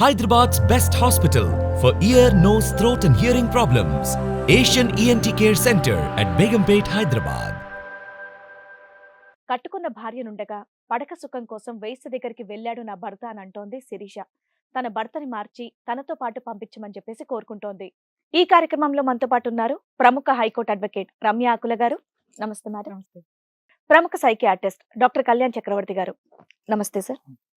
Hyderabad's best hospital for ear, nose, throat, and hearing problems. Asian ENT Care Center at Begumpet, Hyderabad. కట్టుకున్న భార్యనుండగా పడక సుఖం కోసం వేసి దగ్గరికి వెళ్ళాడు నా భర్త అని అంటోంది శిరీష. తన భర్తని మార్చి తనతో పాటు పంపించమని చెప్పేసి కోరుకుంటోంది. ఈ కార్యక్రమంలో మనతో పాటు ఉన్నారు ప్రముఖ హైకోర్టు అడ్వకేట్ రమ్య ఆకుల గారు. నమస్తే మేడం. నమస్తే. ప్రముఖ సైకియాట్రిస్ట్ డాక్టర్ కళ్యాణ్ చక్రవర్తి గారు. నమస్తే sir.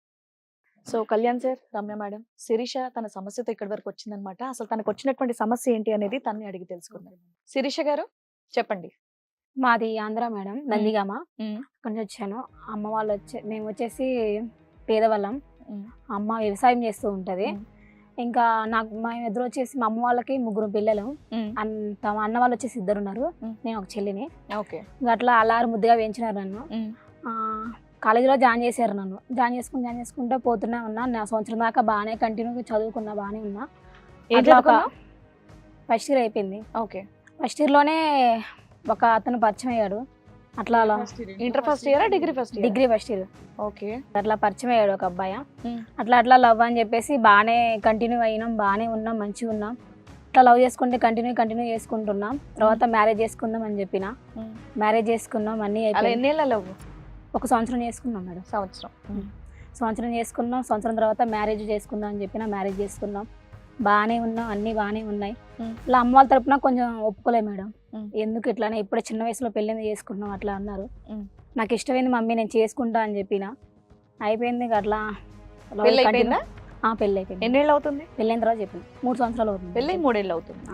So Kalyan sir Ramya madam Sirisha తన సమస్యతో ఇక్కడి వరకు వచ్చిందనమాట అసలు తనకు వచ్చినటువంటి సమస్య ఏంటి అనేది తన్ని అడిగి తెలుసుకుందాం. శిరీష గారు చెప్పండి. మాది ఆంధ్ర మేడం నందిగామ. అక్కడి నుంచి వచ్చాను. అమ్మ వాళ్ళు వచ్చే మేము వచ్చేసి పేదవాళ్ళం. మ్మ్. అమ్మ వ్యవసాయం చేస్తూ ఉంటది. ఇంకా నాకు మా ఎదురు వచ్చేసి మా అమ్మ వాళ్ళకి ముగ్గురు పిల్లలు. అన్న వాళ్ళు వచ్చేసి ఇద్దరు ఉన్నారు. నేను ఒక చెల్లిని. అట్లా అల్లారు ముద్దుగా వేయించినారు నన్ను. కాలేజీలో జాయిన్ చేశారు నన్ను. జాయిన్ చేసుకుని జాయిన్ చేసుకుంటే పోతూనే ఉన్నా. నా సంవత్సరం దాకా బాగానే కంటిన్యూగా చదువుకున్నా బాగానే ఉన్నా. అట్లా ఒక? ఫస్ట్ ఇయర్ అయిపోయింది. ఓకే. ఫస్ట్ ఇయర్లోనే ఒక అతను పరిచయం అయ్యాడు. అట్లా అలా. ఇంటర్ ఫస్ట్ ఇయరా degree first year degree first year okay. అట్లా పరిచయం అయ్యాడు ఒక అబ్బాయి. అట్లా అట్లా లవ్ అని చెప్పేసి బాగానే కంటిన్యూ అయినాం బాగానే ఉన్నాం మంచిగా ఉన్నాం. అట్లా లవ్ చేసుకుంటే కంటిన్యూ కంటిన్యూ చేసుకుంటున్నాం. తర్వాత మ్యారేజ్ చేసుకుందాం అని చెప్పిన. మ్యారేజ్ చేసుకున్నాం అన్నీ ఎన్నేళ్ళ లవ్ ఒక సంవత్సరం చేసుకున్నాం మేడం. సంవత్సరం. సంవత్సరం చేసుకున్నాం. సంవత్సరం తర్వాత మ్యారేజ్ చేసుకుందాం అని చెప్పిన మ్యారేజ్ చేసుకున్నాం. బాగానే ఉన్నాం. అన్నీ బాగానే ఉన్నాయి. ఇలా అమ్మ వాళ్ళ తరపున కొంచెం ఒప్పుకోలే మేడం. ఎందుకు ఇట్లానే ఇప్పుడే చిన్న వయసులో పెళ్ళింది చేసుకుంటున్నాం అట్లా అన్నారు. నాకు ఇష్టమైంది మమ్మీ నేను చేసుకుంటా అని చెప్పిన. అయిపోయింది అట్లా. పెళ్ళి అయిపోయిందా? పెళ్ళి అయిపోయింది. ఎన్నేళ్ళు అవుతుంది? పెళ్ళైన తర్వాత చెప్పింది మూడు సంవత్సరాలు అవుతుంది. పెళ్ళి మూడేళ్ళు అవుతుంది.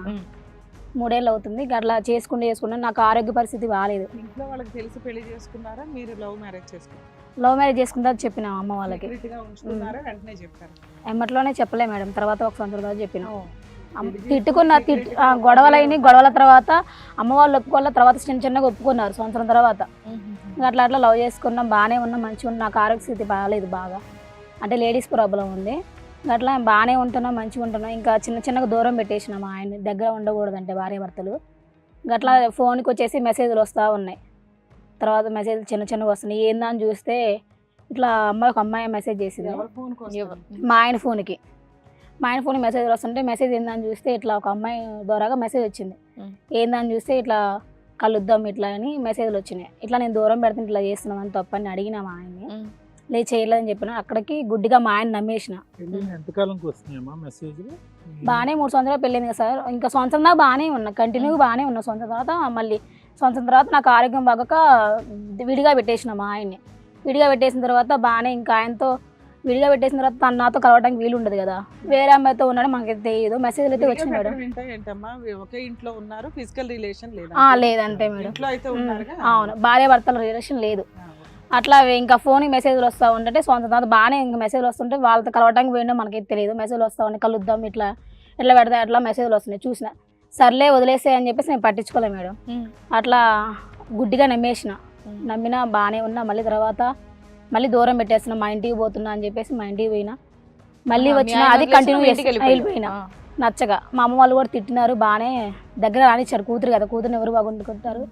మూడేళ్ళు అవుతుంది. అట్లా చేసుకుంటూ చేసుకుంటా నాకు ఆరోగ్య పరిస్థితి బాగాలేదు ఇంట్లో వాళ్ళకి తెలిసి పెళ్ళి చేసుకున్నారా? మీరు లవ్ మ్యారేజ్ చేసుకున్నారా? లవ్ మ్యారేజ్ చేసుకుంటా అని చెప్పిన అమ్మ వాళ్ళకి. Secret గా ఉంచుకున్నారా వెంటనే చెప్పారు? ఎమ్మట్లోనే చెప్పలే మేడం. తర్వాత ఒక సంవత్సరం తర్వాత చెప్పిన. అమ్మ- తిట్టుకున్న తిట్టు ఆ, గొడవలైన గొడవల తర్వాత అమ్మ వాళ్ళు ఒప్పుకోళ్ళ తర్వాత చిన్న చిన్నగా ఒప్పుకున్నారు సంవత్సరం తర్వాత. ఇంకా అట్లా అట్లా లవ్ చేసుకున్నాం. బాగానే ఉన్నాం. మంచిగా ఉన్నాం. నాకు ఆరోగ్య స్థితి బాగాలేదు బాగా. అంటే లేడీస్ ప్రాబ్లం ఉంది. అట్లా బాగానే ఉంటున్నాం మంచిగా ఉంటున్నాం. ఇంకా చిన్న చిన్నగా దూరం పెట్టేసినాం ఆయన దగ్గర ఉండకూడదంటే భార్య భర్తలు. అట్లా ఫోన్కి వచ్చేసి మెసేజ్లు వస్తూ ఉన్నాయి. తర్వాత మెసేజ్ చిన్న చిన్నగా వస్తున్నాయి. ఏందని చూస్తే ఇట్లా అమ్మాయి ఒక అమ్మాయి మెసేజ్ చేసింది? మా ఆయన ఫోన్కి. మా ఆయన ఫోన్ మెసేజ్ వస్తుంటే మెసేజ్ ఏందని చూస్తే ఇట్లా ఒక అమ్మాయి ద్వారాగా మెసేజ్ వచ్చింది. ఏందని చూస్తే ఇట్లా కలుద్దాం ఇట్లా అని మెసేజ్లు వచ్చినాయి. ఇట్లా నేను దూరం పెడితే ఇట్లా చేస్తున్నాం అని తప్పని అడిగిన మా ఆయన్ని. లేదు చేయలేదని చెప్పిన. అక్కడికి గుడ్డిగా మా ఆయన నమ్మేసిన. బాగానే మూడు సంవత్సరాలు పెళ్ళింది కదా సార్. ఇంకా సంవత్సరం దాకా బాగానే ఉన్నా. కంటిన్యూగా బాగానే ఉన్నా. సంవత్సరం తర్వాత మళ్ళీ సంవత్సరం తర్వాత నాకు ఆరోగ్యం బాగోక విడిగా పెట్టేసిన మా ఆయన్ని. విడిగా పెట్టేసిన తర్వాత బాగానే ఇంకా ఆయనతో విడిగా పెట్టేసిన తర్వాత తను నాతో కలవడానికి వీలు ఉండదు కదా. వేరే అమ్మాయితో ఉన్నాడు మనకి తెలియదు మెసేజ్లు అయితే వచ్చినాయి మేడం. ఒకే ఇంట్లో ఉన్నారు ఫిజికల్ రిలేషన్ లేదా ఆ, లేదంతే మేడం. అవును. భార్య భర్తల రిలేషన్ లేదు అట్లా ఇంకా ఫోన్ మెసేజ్లు వస్తూ ఉంటే సంవత్సరం తర్వాత బాగానే ఇంకా మెసేజ్లు వస్తుంటే వాళ్ళతో కలవడానికి పోయినా మనకి తెలియదు. మెసేజ్లు వస్తూ ఉన్నాయి కలుద్దాం ఇట్లా ఇట్లా పెడతా అట్లా మెసేజ్లు వస్తున్నాయి. చూసిన. సర్లే వదిలేసే అని చెప్పేసి నేను పట్టించుకోలే మేడం. అట్లా గుడ్డిగా నమ్మేసిన. నమ్మినా బాగానే ఉన్నా. మళ్ళీ తర్వాత మళ్ళీ దూరం పెట్టేస్తున్నా. మా ఇంటికి పోతున్నా అని చెప్పేసి మా ఇంటికి పోయినా. మళ్ళీ వచ్చిన అది కంటిన్యూ వెళ్ళిపోయినా. నచ్చగా. మా అమ్మ వాళ్ళు కూడా తిట్టినారు. బాగానే దగ్గర రానిచ్చారు. కూతురు కదా కూతురుని ఎవరు బాగుంటుకుంటారు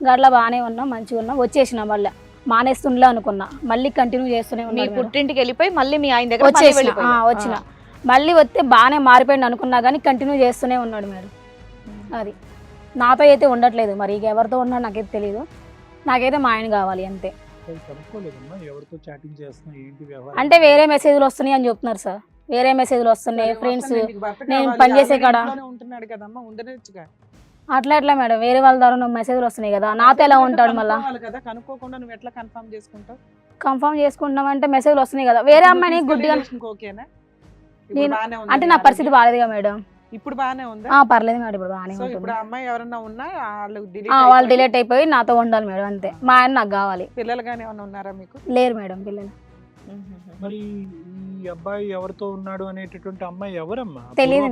ఇంకా అట్లా బాగానే ఉన్నాం మంచిగా ఉన్నాం. వచ్చేసిన మళ్ళీ. మానేస్తుండలే అనుకున్నా. మళ్ళీ కంటిన్యూ చేస్తూనే మీ ఉన్నాను. పుట్టింటికి వెళ్ళిపోయి మళ్ళీ మీ ఆయన దగ్గర మళ్ళీ వచ్చేసిన. వెళ్ళిపోయారు. ఆ, వచ్చిన. మళ్ళీ వస్తే బాగానే మారిపోయింది అనుకున్నా కానీ కంటిన్యూ చేస్తూనే ఉన్నాడు మేడం. అది. నాతో అయితే ఉండట్లేదు మరి. ఇక ఎవరితో ఉన్నాడు నాకైతే తెలియదు నాకైతే మా ఆయన కావాలి అంతే. కనుక్కోలేదమ్మా ఎవరితో చాటింగ్ చేస్తున్నా? ఏంటి వ్యవహారం? అంటే వేరే మెసేజ్లు వస్తున్నాయి అని చెప్తున్నారు సార్. వేరే మెసేజ్లు వస్తున్నాయి ఫ్రెండ్స్ నేను పనిచేసే కాడ. ఉంటున్నాడు కదమ్మా ఉండనిచ్చుగా. అట్లా ఎట్లా మేడం? వేరే వాళ్ళ ద్వారా మెసేజ్లు వస్తున్నాయి కదా. నాతో ఎలా ఉంటాడు మళ్ళా? కనుక్కోవాలి కదా. కనుక్కోకుండా నువ్వు ఎట్లా కన్ఫర్మ్ చేసుకుంటావు? కన్ఫర్మ్ చేసుకుంటున్నాం అంటే మెసేజ్లు వస్తున్నాయి కదా. వేరే అమ్మాయిని గుడ్డిగా ఓకేనా? నేను- అంటే నీ పరిస్థితి? బాగాలేదుగా మేడం. ఇప్పుడు బాగానే ఉందా? ఆ పర్లేదు మేడం ఇప్పుడు బాగానే ఇప్పుడు అమ్మాయి ఎవరన్నా ఉన్నా వాళ్ళు డిలేట్ అయిపోయి నాతో ఉండాలి మేడం అంతే. మా ఆయన నాకు కావాలి. పిల్లలు గానీ ఏమన్నా ఉన్నారా మీకు? లేరు మేడం పిల్లలు. మరి ఈ అబ్బాయి ఎవరితో ఉన్నాడు అనేటటువంటి అమ్మాయి ఎవరమ్మా? తెలీదు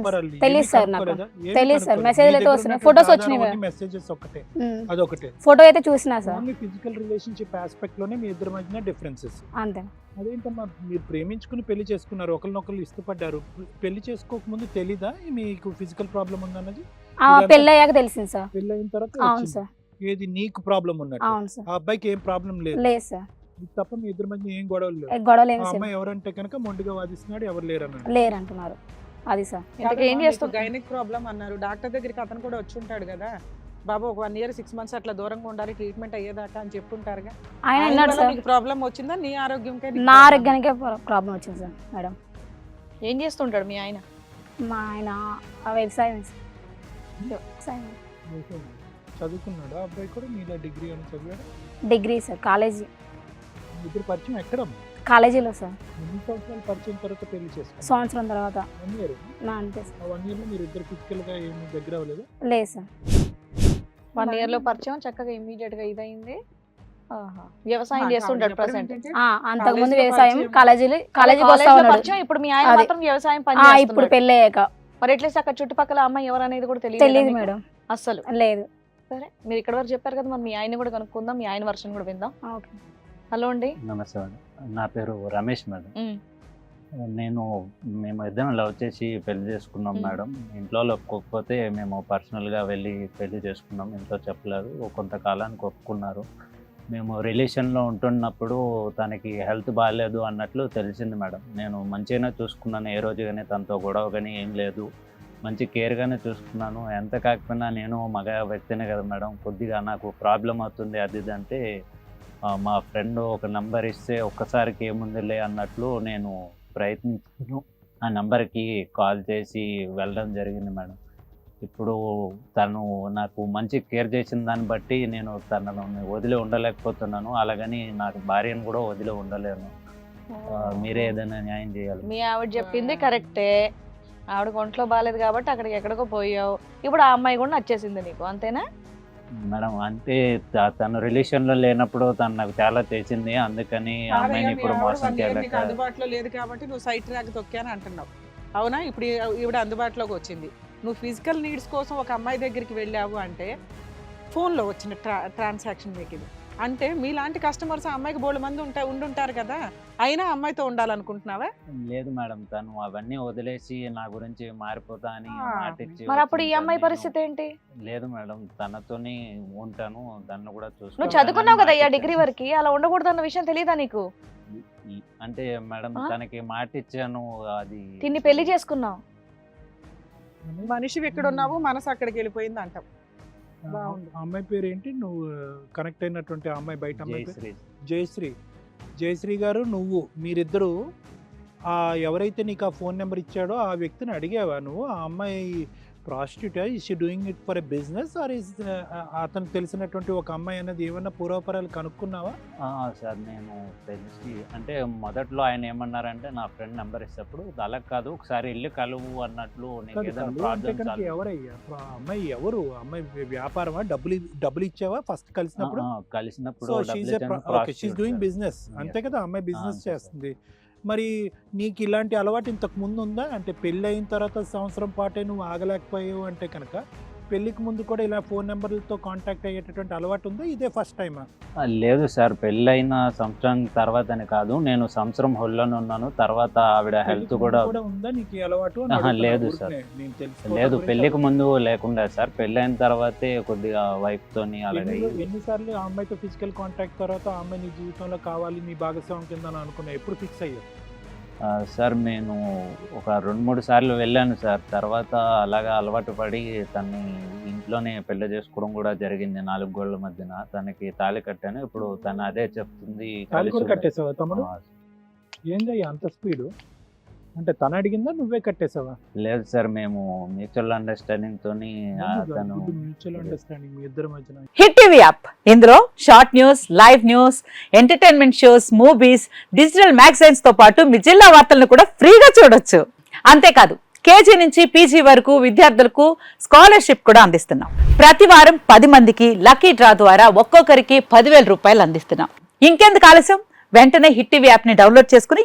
ఏమీ సార్ నాకు. తెలీదు సార్. కనుక్కోలేదు. మెసేజ్లు మీ అయితే దగ్గర వస్తున్నాయి. ఫొటోస్ వచ్చినాయి మెసేజెస్ ఒకటే. అదొకటే. ఫోటో అయితే చూసినా సార్. ఓన్లీ ఫిజికల్ రిలేషన్షిప్ ఆస్పెక్ట్లోనే మీ ఇద్దరి మధ్యన డిఫరెన్సెస్ అంతే. అదేంటమ్మా మీరు ప్రేమించుకుని పెళ్ళి చేసుకున్నారు ఒకరినొకరు ఇష్టపడ్డారు. పెళ్ళి చేసుకోకముందు తెలీదా? మీకు ఫిజికల్ ప్రాబ్లం ఉందన్నది ఆ ఇదంతా- పెళ్ళి అయ్యాక తెలిసింది సార్. పెళ్ళి అయిన తర్వాత అవును. సార్. ఏది నీకు ప్రాబ్లం ఉన్నట్టు. ఆ అబ్బాయికి ఏం ప్రాబ్లం లేదు. లేదు సార్. తప్ప మీ ఇద్దరి మధ్య ఏం గొడవలు లేవు. ఏ గొడవలు ఏమి అమ్మాయి ఎవరంటే కనుక మొండిగా వాదిస్తున్నాడు ఎవరు లేరు అన్నాడు లేరు అంటున్నారు అది సార్. ఇంతకీ ఏం చేస్తుంటారు గైనిక్ ప్రాబ్లం అన్నారు. డాక్టర్ దగ్గరికి అతను కూడా వచ్చి ఉంటాడు కదా. బాబు ఒక వన్ ఇయర్ సిక్స్ మంత్స్ అట్లా దూరంగా ఉండాలి ట్రీట్మెంట్ అయ్యేదాకా అని చెప్పుంటారుగా. ఆయన అన్నాడు సార్. నీకు ప్రాబ్లం వచ్చిందా? నీ ఆరోగ్యంకే నా? ఆరోగ్యానికే ప్రాబ్లం వచ్చింది సార్ మేడం. ఏం చేస్తుంటాడు మీ ఆయన? మా ఆయన ఆ వ్యవసాయం. వ్యవసాయం. చదువుకున్నాడు? అబ్బాయి కూడా మీలా డిగ్రీ అని చదివాడు? Degree sir college. ఇద్దరు పరిచయం ఎక్కడ? కాలేజీలో సార్. ఎన్ని సంవత్సరాలు పరిచయం తర్వాత పెళ్ళి చేసుకున్నారు? సంవత్సరం తర్వాత. వన్ ఇయర్ నా అంతే సార్. ఆ వన్ ఇయర్లో మీరు ఇద్దరు ఫిజికల్గా ఏమి దగ్గర అవ్వలేదు? లేదు సార్. వన్ ఇయర్లో పరిచయం చక్కగా ఇమీడియట్గా ఇదైంది ఆహా. వ్యవసాయం చేస్తుంటాడు ప్రజెంట్ ఆ, అంతకుముందు కాలేజీలో వ్యవసాయం పరిచయం. కాలేజీలో కాలేజీకి వస్తా కాలేజ్లో ఉన్నాడు పరిచయం ఇప్పుడు మీ ఆయన అది. మాత్రం వ్యవసాయం పని ఆ, ఇప్పుడు చేస్తున్నాడు. పెళ్ళి అయ్యాక. మరి ఎట్లేసి అక్కడ చుట్టుపక్కల అమ్మాయి ఎవరు అనేది కూడా తెలియదు తెలియదు మేడం. అస్సలు. లేదు. సరే మీరు ఇక్కడ వరకు చెప్పారు కదా మరి మీ ఆయన కూడా కనుక్కుందాం మీ ఆయన వర్షన్ కూడా విందాం. ఓకే. హలో అండి. నమస్తే మేడం. నా పేరు రమేష్ మేడం. నేను మేము ఇద్దరం లవ్ చేసి పెళ్ళి చేసుకున్నాం. మేడం. ఇంట్లో ఒప్పుకోకపోతే మేము పర్సనల్గా వెళ్ళి పెళ్ళి చేసుకున్నాం. ఇంట్లో చెప్పలేదు. కొంతకాలానికి ఒప్పుకున్నారు. మేము రిలేషన్లో ఉంటున్నప్పుడు తనకి హెల్త్ బాగాలేదు అన్నట్లు తెలిసింది మేడం. నేను మంచిగానే చూసుకున్నాను. ఏ రోజు కానీ తనతో గొడవ కానీ ఏం లేదు. మంచి కేర్గానే చూసుకున్నాను. ఎంత కాకపోయినా నేను మగ వ్యక్తినే కదా మేడం. కొద్దిగా నాకు ప్రాబ్లం అవుతుంది అది ఇది అంటే మా ఫ్రెండ్ ఒక నంబర్ ఇస్తే ఒక్కసారికి ఏముందిలే అన్నట్లు నేను ప్రయత్నించాను. ఆ నంబర్కి కాల్ చేసి వెళ్ళడం జరిగింది మేడం. ఇప్పుడు తను నాకు మంచి కేర్ చేసిన దాన్ని బట్టి నేను తనను వదిలి ఉండలేకపోతున్నాను. అలాగని నాకు భార్యను కూడా వదిలి ఉండలేను. మీరే ఏదైనా న్యాయం చేయాలి. మీ ఆవిడ చెప్పింది కరెక్టే. ఆవిడ ఒంట్లో బాగాలేదు కాబట్టి అక్కడికి ఎక్కడికో పోయావు. ఇప్పుడు ఆ అమ్మాయి కూడా నచ్చేసింది నీకు అంతేనా? మేడం అంటే తను రిలేషన్లో లేనప్పుడు తను నాకు చాలా చేసింది అందుకని అమ్మాయిని ఇప్పుడు మోసం చేయలేక అందుబాటులో లేదు కాబట్టి నువ్వు సైట్ ట్రాక్ తొక్కాను అంటున్నావు. అవునా? ఇప్పుడు ఈవిడ అందుబాటులోకి వచ్చింది. నువ్వు ఫిజికల్ నీడ్స్ కోసం ఒక అమ్మాయి దగ్గరికి వెళ్ళావు అంటే ఫోన్లో వచ్చిన ట్రా ట్రాన్సాక్షన్ మీకు ఇది. అంటే మీలాంటి కస్టమర్స్ ఆ అమ్మాయికి బోళ్ళు మంది ఉంటా ఉండుంటారు కదా అయినా అమ్మాయితో ఉండాలనుకుంటున్నావా లేదు మేడం తను అవన్నీ వదిలేసి నా గురించి మారిపోతా అని ఆ, మాట ఇచ్చి మరి అప్పుడు ఈ వచ్చింది. అమ్మాయి పరిస్థితి ఏంటి లేదు మేడం తనతోని ఉంటాను దాన్ని కూడా నువ్వు చూసుకుంటానని చదువుకున్నావు కదా అయ్యా మాట డిగ్రీ ఇచ్చాను. వరకు అలా ఉండకూడదు అన్న విషయం తెలియదా నీకు అంటే మేడం ఆ? తనకి మాట ఇచ్చాను అది తిన్ని పెళ్ళి చేసుకున్నావు మనిషి ఎక్కడ ఉన్నావు మనసు అక్కడికి వెళ్ళిపోయింది అంటాం ఆ బాగుంది. ఆ అమ్మాయి పేరు ఏంటి నువ్వు కనెక్ట్ అయినటువంటి ఆ అమ్మాయి బయట అమ్మాయి? జయశ్రీ. జయశ్రీ. జయశ్రీ గారు నువ్వు మీరిద్దరూ ఆ ఎవరైతే నీకు ఆ ఫోన్ నెంబర్ ఇచ్చాడో ఆ వ్యక్తిని అడిగావా నువ్వు? ఆ అమ్మాయి prostitute she doing it for a business or is అతనికి తెలిసినటువంటి ఒక అమ్మాయి అనేది ఏమన్నా పూర్వపరాలు కనుక్కున్నావా? సార్ నేను తెలిసి అంటే మొదట్లో ఆయన ఏమన్నారంటే నా ఫ్రెండ్ నెంబర్ ఇస్తప్పుడు అలా కాదు ఒకసారి వెళ్ళి కలువు అన్నట్లు ఎవరయ్యా? అమ్మాయి ఎవరు? అమ్మాయి వ్యాపారమా? డబ్బులు డబ్బులు ఇచ్చావా ఫస్ట్ కలిసినప్పుడు? కలిసినప్పుడు డూయింగ్. బిజినెస్ అంతే కదా అమ్మాయి బిజినెస్. చేస్తుంది. మరి నీకు ఇలాంటి అలవాటు ఇంతకు ముందు ఉందా? అంటే పెళ్ళి అయిన తర్వాత సంవత్సరం పాటే నువ్వు ఆగలేకపోయావు అంటే కనుక? పెళ్ళికి ముందు కూడా ఇలా ఫోన్ నెంబర్లతో కాంటాక్ట్ అయ్యేటటువంటి అలవాటు ఉందా ఇదే ఫస్ట్ టైమా లేదు సార్ పెళ్ళైన సంవత్సరం తర్వాత అని కాదు నేను సంవత్సరం హొల్లోనే ఉన్నాను తర్వాత ఆవిడ హెల్త్ కూడా ఉందా నీకు అలవాటు లేదు. సార్. లేదు అడుగుతున్నా. ముందు లేకుండా సార్ పెళ్ళైన తర్వాతే కొద్దిగా వైఫ్ తోని అలాగే ఎన్ని- ఎన్నిసార్లు ఆ అమ్మాయితో ఫిజికల్ కాంటాక్ట్ తర్వాత ఆ అమ్మాయి నీ జీవితంలో కావాలి నీ భాగస్వామి కింద అని అనుకున్నా ఎప్పుడు ఫిక్స్ అయ్యావు ఆ, సార్ నేను ఒక రెండు మూడు సార్లు వెళ్ళాను సార్. తర్వాత అలాగా అలవాటు పడి తన్ని ఇంట్లోనే పెళ్ళి చేసుకోవడం కూడా జరిగింది నాలుగు గోళ్ళ మధ్యన. తనకి తాళి కట్టాను. ఇప్పుడు తను అదే చెప్తుంది తాళి కలిసి కట్టేసావా తమ్ముడు? ఏందయ్యా అంత స్పీడు? అంటే తను అడిగిందా నువ్వే కట్టేసావా లేదు సార్ మేము మ్యూచువల్ అండర్స్టాండింగ్ తోని ఆ, తను మ్యూచువల్ అండర్స్టాండింగ్ మీ ఇద్దరి మధ్యన. Hit TV app. ఇందులో short news live news entertainment shows movies digital మ్యాగజైన్స్తో పాటు మీ జిల్లా వార్తలను కూడా ఫ్రీగా చూడొచ్చు. అంతేకాదు కేజీ నుంచి పీజీ వరకు విద్యార్థులకు స్కాలర్షిప్ కూడా అందిస్తున్నాం. ప్రతి వారం పది మందికి లక్కీ డ్రా ద్వారా ఒక్కొక్కరికి పదివేల రూపాయలు అందిస్తున్నాం. ఇంకెందుకు ఆలస్యం? వెంటనే హిట్ టీవీ యాప్ని డౌన్లోడ్ చేసుకుని